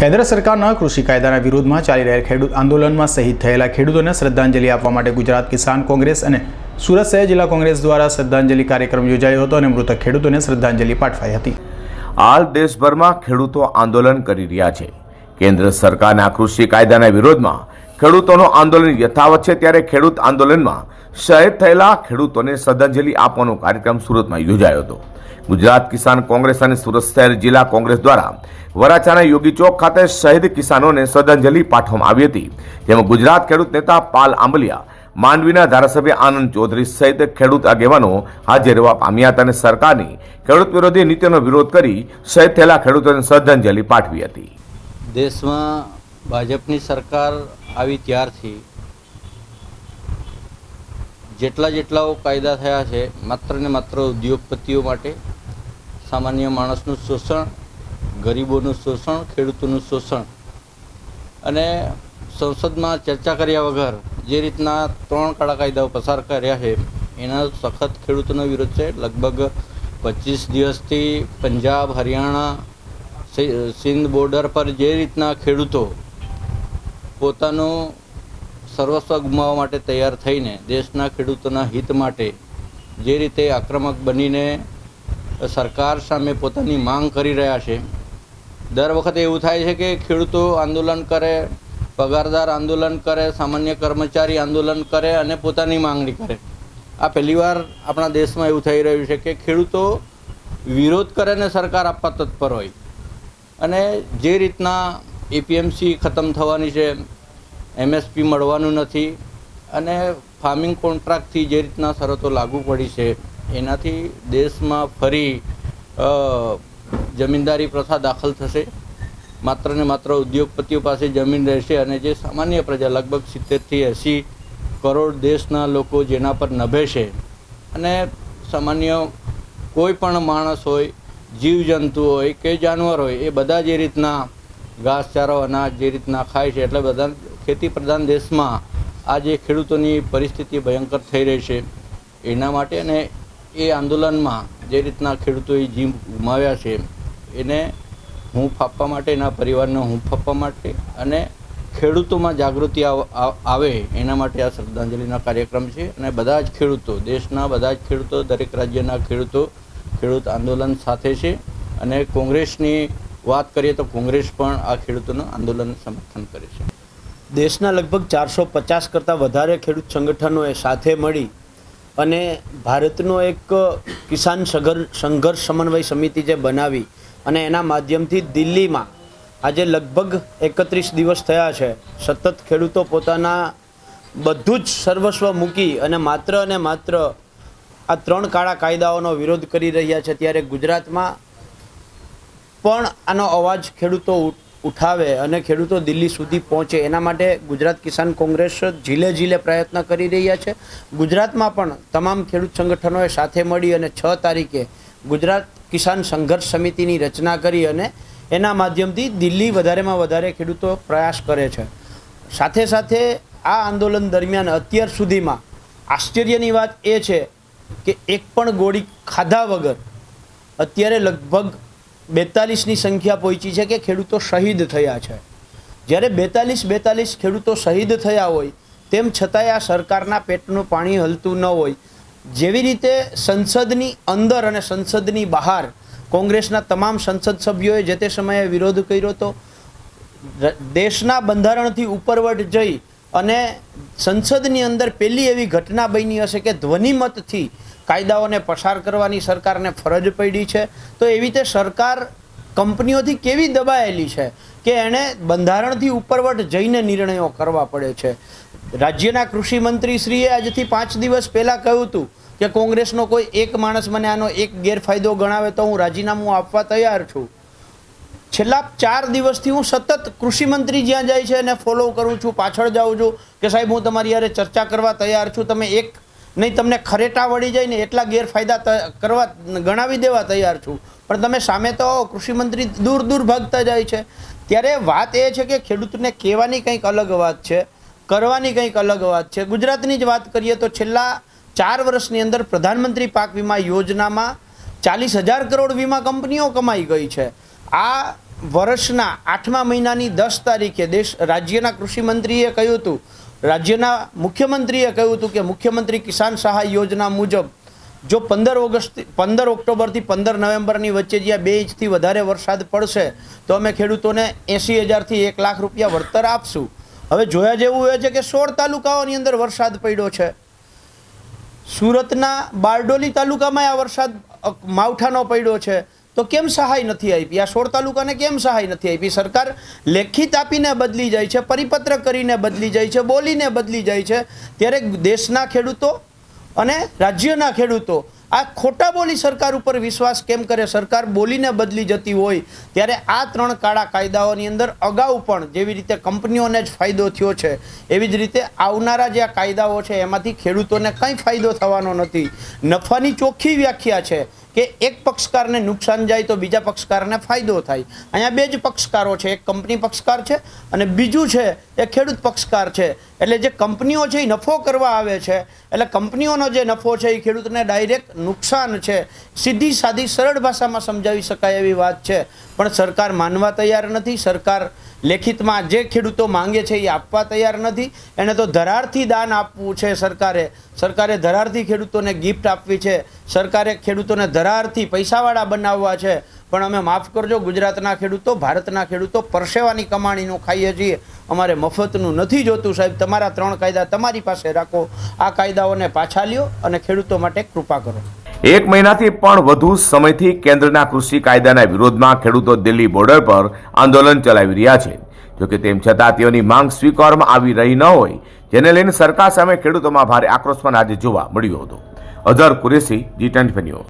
કેન્દ્ર સરકારના કૃષિ કાયદાના વિરોધમાં ચાલી રહેલ ખેડૂત આંદોલનમાં શહીદ થયેલા ખેડૂતોને શ્રદ્ધાંજલિ આપવા માટે ગુજરાત કિસાન કોંગ્રેસ અને સુરત શહેર જિલ્લા કોંગ્રેસ દ્વારા શ્રદ્ધાંજલિ કાર્યક્રમ યોજાયો હતો અને મૃતક ખેડૂતોને શ્રદ્ધાંજલિ પાઠવાઈ હતી. હાલ દેશભરમાં ખેડૂતો આંદોલન કરી રહ્યા છે. કેન્દ્ર સરકારના કૃષિ કાયદાના વિરોધમાં ખેડૂતોનું આંદોલન યથાવત છે ત્યારે ખેડૂત આંદોલનમાં શહીદ થયેલા ખેડૂતોને શ્રદ્ધાંજલિ આપવાનો કાર્યક્રમ સુરતમાં યોજાયો હતો. ગુજરાત કિસાન કોંગ્રેસ અને સુરત શહેર જિલ્લા કોંગ્રેસ દ્વારા વરાછાના યોગી ચોક ખાતે શહીદ કિસાનોને શ્રદ્ધાંજલિ પાઠવવામાં આવી હતી. જેમાં ગુજરાત ખેડૂત નેતા પાલ આંબલિયા, માંડવીના ધારાસભ્ય આનંદ ચૌધરી સહિત ખેડૂત આગેવાનો હાજર રહેવા પામ્યા હતા અને સરકારની ખેડૂત વિરોધી નીતિનો વિરોધ કરી શહીદ થયેલા ખેડૂતોને શ્રદ્ધાંજલિ પાઠવી હતી. દેશમાં ભાજપની સરકાર આવી ત્યારથી જેટલા જેટલાઓ કાયદા થયા છે, માત્ર ને માત્ર ઉદ્યોગપતિઓ માટે, સામાન્ય માણસનું શોષણ, ગરીબોનું શોષણ, ખેડૂતોનું શોષણ. અને સંસદમાં ચર્ચા કર્યા વગર જે રીતના ત્રણ કાળા કાયદાઓ પસાર કર્યા છે, એના સખત ખેડૂતોનો વિરોધ છે. લગભગ પચીસ દિવસથી પંજાબ, હરિયાણા સિંધ બોર્ડર પર જે રીતના ખેડૂતો પોતાનું સર્વસ્વ ગુમાવવા માટે તૈયાર થઈને દેશના ખેડૂતોના હિત માટે જે રીતે આક્રમક બનીને સરકાર સામે પોતાની માંગ કરી રહ્યા છે, દર વખતે એવું થાય છે કે ખેડૂતો આંદોલન કરે, પગારદાર આંદોલન કરે, સામાન્ય કર્મચારી આંદોલન કરે અને પોતાની માંગણી કરે. આ પહેલીવાર આપણા દેશમાં એવું થઈ રહ્યું છે કે ખેડૂતો વિરોધ કરે ને સરકાર આપવા તત્પર હોય. અને જે રીતના એપીએમસી ખતમ થવાની છે એમએસપી મળવાનું નથી અને ફાર્મિંગ કોન્ટ્રાક્ટથી જે રીતના શરતો લાગુ પડી છે, એનાથી દેશમાં ફરી જમીનદારી પ્રથા દાખલ થશે. માત્ર ને માત્ર ઉદ્યોગપતિઓ પાસે જમીન રહેશે અને જે સામાન્ય પ્રજા, લગભગ સિત્તેરથી એંસી કરોડ દેશના લોકો જેના પર નભે છે. અને સામાન્ય કોઈ પણ માણસ હોય, જીવજંતુ હોય કે જાનવર હોય, એ બધા જે રીતના ઘાસચારો અનાજ જે રીતના ખાય છે, એટલે બધા ખેતી પ્રધાન દેશમાં આ જે ખેડૂતોની પરિસ્થિતિ ભયંકર થઈ રહી છે. એના માટે અને એ આંદોલનમાં જે રીતના ખેડૂતોએ જીવ ગુમાવ્યા છે, એને હું ફાપવા માટે, એના પરિવારને હું ફાપવા માટે અને ખેડૂતોમાં જાગૃતિ આવે એના માટે આ શ્રદ્ધાંજલિના કાર્યક્રમ છે. અને બધા જ ખેડૂતો, દેશના બધા જ ખેડૂતો, દરેક રાજ્યના ખેડૂતો, ખેડૂત આંદોલન સાથે છે. અને કોંગ્રેસની વાત કરીએ તો કોંગ્રેસ પણ આ ખેડૂતોનું આંદોલન સમર્થન કરે છે. દેશના લગભગ ચારસો પચાસ કરતાં વધારે ખેડૂત સંગઠનોએ સાથે મળી અને ભારતનો એક કિસાન સઘર સંઘર્ષ સમન્વય સમિતિ જે બનાવી અને એના માધ્યમથી દિલ્હીમાં આજે લગભગ એકત્રીસ દિવસ થયા છે. સતત ખેડૂતો પોતાના બધું જ સર્વસ્વ મૂકી અને માત્ર અને માત્ર આ ત્રણ કાળા કાયદાઓનો વિરોધ કરી રહ્યા છે ત્યારે ગુજરાતમાં પણ આનો અવાજ ખેડૂતો ઉઠાવે અને ખેડૂતો દિલ્હી સુધી પહોંચે. એના માટે ગુજરાત કિસાન કોંગ્રેસ ઝીલે ઝીલે પ્રયત્ન કરી રહ્યા છે. ગુજરાતમાં પણ તમામ ખેડૂત સંગઠનોએ સાથે મળી અને છ તારીખે ગુજરાત કિસાન સંઘર્ષ સમિતિની રચના કરી અને એના માધ્યમથી દિલ્હી વધારેમાં વધારે ખેડૂતો પ્રયાસ કરે છે. સાથે સાથે આ આંદોલન દરમિયાન અત્યાર સુધીમાં આશ્ચર્યની વાત એ છે કે એક પણ ગોળી ખાધા વગર અત્યારે લગભગ બેતાલીસની સંખ્યા પહોંચી છે કે ખેડૂતો શહીદ થયા છે. જ્યારે બેતાલીસ બેતાલીસ ખેડૂતો શહીદ થયા હોય, તેમ છતાંય આ સરકારના પેટનું પાણી હલતું ન હોય. જેવી રીતે સંસદની અંદર અને સંસદની બહાર કોંગ્રેસના તમામ સંસદ સભ્યોએ જે તે સમયે વિરોધ કર્યો હતો દેશના બંધારણથી ઉપરવટ જઈ અને સંસદની અંદર પહેલી એવી ઘટના બની હશે કે ધ્વનિમતથી કાયદાઓને પસાર કરવાની સરકારને ફરજ પડી છે. તો એવી રીતે સરકાર કંપનીઓથી કેવી દબાયેલી છે કે એણે બંધારણથી ઉપરવટ જઈને નિર્ણયો કરવા પડે છે. રાજ્યના કૃષિ મંત્રીશ્રીએ આજથી પાંચ દિવસ પહેલાં કહ્યું હતું કે કોંગ્રેસનો કોઈ એક માણસ મને આનો એક ગેરફાયદો ગણાવે તો હું રાજીનામું આપવા તૈયાર છું. છેલ્લા ચાર દિવસથી હું સતત કૃષિ મંત્રી જ્યાં જાય છે એને ફોલો કરું છું, પાછળ જાઉં છું કે સાહેબ હું તમારી યારે ચર્ચા કરવા તૈયાર છું, તમે એક નહીં, તમને ખરેટા વળી જાય ને એટલા ગેરફાયદા કરવા ગણાવી દેવા તૈયાર છું. પણ તમે સામે તો કૃષિમંત્રી કૃષિ મંત્રી દૂર દૂર ભાગતા જાય છે. ત્યારે વાત એ છે કે ખેડૂતને કહેવાની કંઈક અલગ વાત છે, કરવાની કંઈક અલગ વાત છે. ગુજરાતની જ વાત કરીએ તો છેલ્લા ચાર વર્ષની અંદર પ્રધાનમંત્રી પાક વીમા યોજનામાં ચાલીસ હજાર કરોડ વીમા કંપનીઓ કમાઈ ગઈ છે. આ વર્ષના આઠમા મહિનાની દસ તારીખે દેશ, રાજ્યના કૃષિમંત્રીએ કહ્યું હતું, રાજ્યના મુખ્યમંત્રીએ કહ્યું હતું કે મુખ્યમંત્રી કિસાન સહાય યોજના મુજબ જો પંદર ઓગસ્ટ, પંદર ઓક્ટોબરથી પંદર નવેમ્બરની વચ્ચે જ્યાં બે ઇંચથી વધારે વરસાદ પડશે, તો અમે ખેડૂતોને એંસી હજારથી એક લાખ રૂપિયા વળતર આપશું. હવે જોયા જેવું એ છે કે સોળ તાલુકાઓની અંદર વરસાદ પડ્યો છે. સુરતના બારડોલી તાલુકામાં આ વરસાદ માવઠાનો પડ્યો છે. તો કેમ સહાય નથી આપી? આ સોળ તાલુકાને કેમ સહાય નથી આપી? સરકાર લેખિત આપીને બદલી જાય છે, પરિપત્ર કરીને બદલી જાય છે, બોલીને બદલી જાય છે. ત્યારે દેશના ખેડૂતો અને રાજ્યના ખેડૂતો આ ખોટા બોલી સરકાર ઉપર વિશ્વાસ કેમ કરે? સરકાર બોલીને બદલી જતી હોય ત્યારે આ ત્રણ કાળા કાયદાઓની અંદર અગાઉ પણ જેવી રીતે કંપનીઓને જ ફાયદો થયો છે, એવી જ રીતે આવનારા જે આ કાયદાઓ છે, એમાંથી ખેડૂતોને કંઈ ફાયદો થવાનો નથી. નફાની ચોખ્ખી વ્યાખ્યા છે. કે એક પક્ષકારને નુકસાન જાય તો બીજા પક્ષકારને ફાયદો થાય. અહીંયા બે જ પક્ષકારો છે, એક કંપની પક્ષકાર છે અને બીજું છે, એ ખેડૂત પક્ષકાર છે. એટલે જે કંપનીઓ છે, એ નફો કરવા આવે છે. એટલે કંપનીઓનો જે નફો છે, એ ખેડૂતને ડાયરેક્ટ નુકસાન છે. સીધી સાદી સરળ ભાષામાં સમજાવી શકાય એવી વાત છે. પણ સરકાર માનવા તૈયાર નથી, સરકાર લેખિતમાં જે ખેડૂતો માંગે છે એ આપવા તૈયાર નથી. એને તો ધરારથી દાન આપવું છે સરકારે. સરકારે ધરારથી ખેડૂતોને ગિફ્ટ આપવી છે. સરકારે ખેડૂતોને ધરારથી પૈસાવાળા બનાવવા છે. પણ અમે માફ કરજો, ગુજરાતના ખેડૂતો, ભારતના ખેડૂતો પરસેવાની કમાણીનું ખાઈએ છીએ. અમારે મફતનું નથી જોતું સાહેબ. તમારા ત્રણ કાયદા તમારી પાસે રાખો. આ કાયદાઓને પાછા લ્યો અને ખેડૂતો માટે કૃપા કરો. એક મહિનાથી પણ વધુ સમયથી કેન્દ્રના કૃષિ કાયદાના વિરોધમાં ખેડૂતો દિલ્હી બોર્ડર પર આંદોલન ચલાવી રહ્યા છે. જોકે તેમ છતાં તેઓની માંગ સ્વીકારવામાં આવી રહી ન હોય, જેને લઈને સરકાર સામે ખેડૂતોમાં ભારે આક્રોશ પણ આજે જોવા મળ્યો હતો. Azhar Qureshi, G twenty